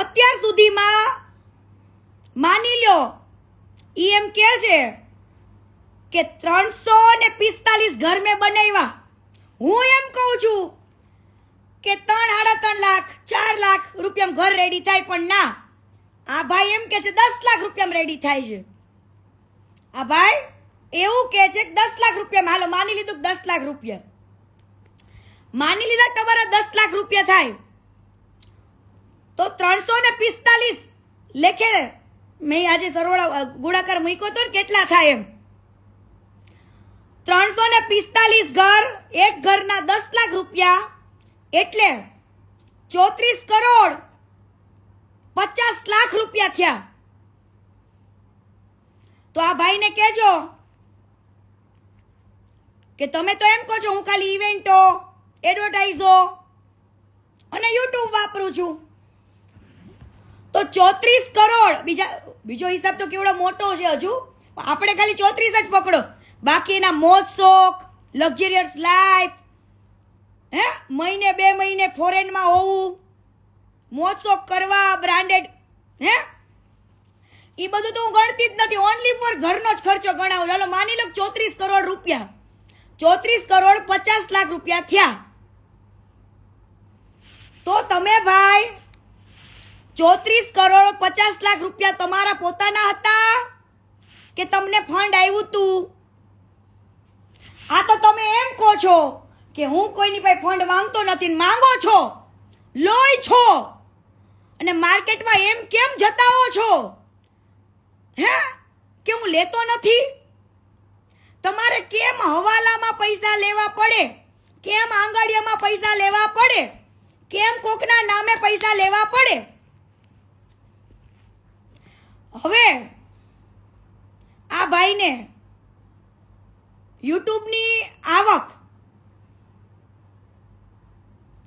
અત્યાર સુધીમાં માની લ્યો, ઈ એમ કે છે કે ત્રણસો ને પિસ્તાલીસ ઘર મેં બનાવ્યા. હું એમ કહું છું કે ત્રણ સાડા ત્રણ લાખ, ચાર લાખ રૂપિયામાં ઘર રેડી થાય, પણ ના. આ ભાઈ એમ કે છે, દસ લાખ રૂપિયામાં રેડી થાય છે. આ ભાઈ એવું કે છે કે દસ લાખ રૂપિયામાં, હાલો માની લીધું દસ લાખ રૂપિયા. માની લીધા તમારા દસ લાખ રૂપિયા થાય. તો ત્રણસો ને પિસ્તાલીસ લેખે મેં આજે સરવાળા ગુણાકાર મૂક્યો તો ને કેટલા થાય એમ? ત્રણસો ને પિસ્તાલીસ ઘર, એક ઘરના દસ લાખ રૂપિયા, એટલે ચોત્રીસ કરોડ પચાસ લાખ રૂપિયા થયા. તો આ ભાઈને કહેજો કે તમે તો એમ કહો છો, હું ખાલી ઇવેન્ટો એડવર્ટાઇઝો અને યુટ્યુબ વાપરું છું. તો ચોત્રીસ કરોડ. બીજા, બીજો હિસાબ તો કેવડો મોટો છે હજુ. આપણે ખાલી ચોત્રીસ જ પકડો. બાકી એના મોજ શોખ લક્ઝરિયસ લાઈફ હે? મહિને બે મહિને ફોરેનમાં હોવું, મોજ શોખ કરવા બ્રાન્ડેડ હે? એ બધું તો હું ગણતી જ નથી. ઓનલી ફોર ઘરનો જ ખર્ચો ગણાવું. ચાલો, માની લો ચોત્રીસ કરોડ રૂપિયા. ચોત્રીસ કરોડ પચાસ લાખ રૂપિયા થયા. તો તમે ભાઈ ચોત્રીસ કરોડ પચાસ લાખ રૂપિયા તમારા પોતાના હતા કે તમને ફંડ આવ્યું તું? આ તો તમે એમ કહો છો કે હું કોઈની પાસે ફંડ માંગતો નથી માંગો છો. લોય છો. અને માર્કેટમાં એમ કેમ જતાઓ છો? હે? કે હું લેતો નથી? તમારે કેમ હવાલામાં પૈસા લેવા પડે? કેમ આંગળીયામાં પૈસા લેવા પડે? કેમ કોકના નામે પૈસા લેવા પડે? હવે આ ભાઈને યુટ્યુબની આવક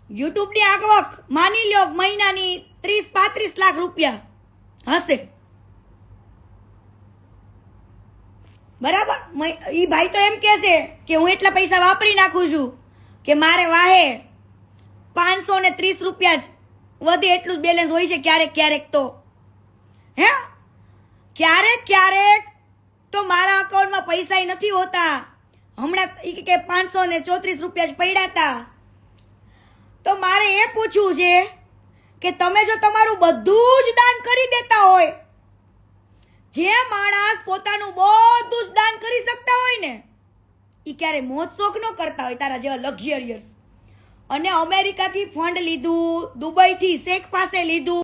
યુટ્યુબની આવક માની લ્યો મહિનાની ત્રીસ પાંત્રીસ લાખ રૂપિયા હશે. બરાબર? એ ભાઈ તો એમ કહે છે કે હું એટલા પૈસા વાપરી નાખું છું કે મારે વાહે પાંચસો ને ત્રીસ રૂપિયા જ વધે એટલું જ બેલેન્સ હોય છે ક્યારેક ક્યારેક તો. ક્યારેક ક્યારેક તો મારા અકાઉન્ટમાં પૈસા નથી હોતા. હમણાં કે પાંચસો ને ચોત્રીસ રૂપિયા જ પડ્યા હતા તો મારે એ પૂછવું છે કે તમે જો તમારું બધું જ દાન કરી દેતા હોય, જે માણસ પોતાનું બધું જ દાન કરી શકતા હોય ને એ ક્યારે મોજ શોખ ન કરતા હોય તારા જેવા લક્ઝરિયસ અને અમેરિકાથી ફંડ લીધું, દુબઈથી શેખ પાસે લીધું.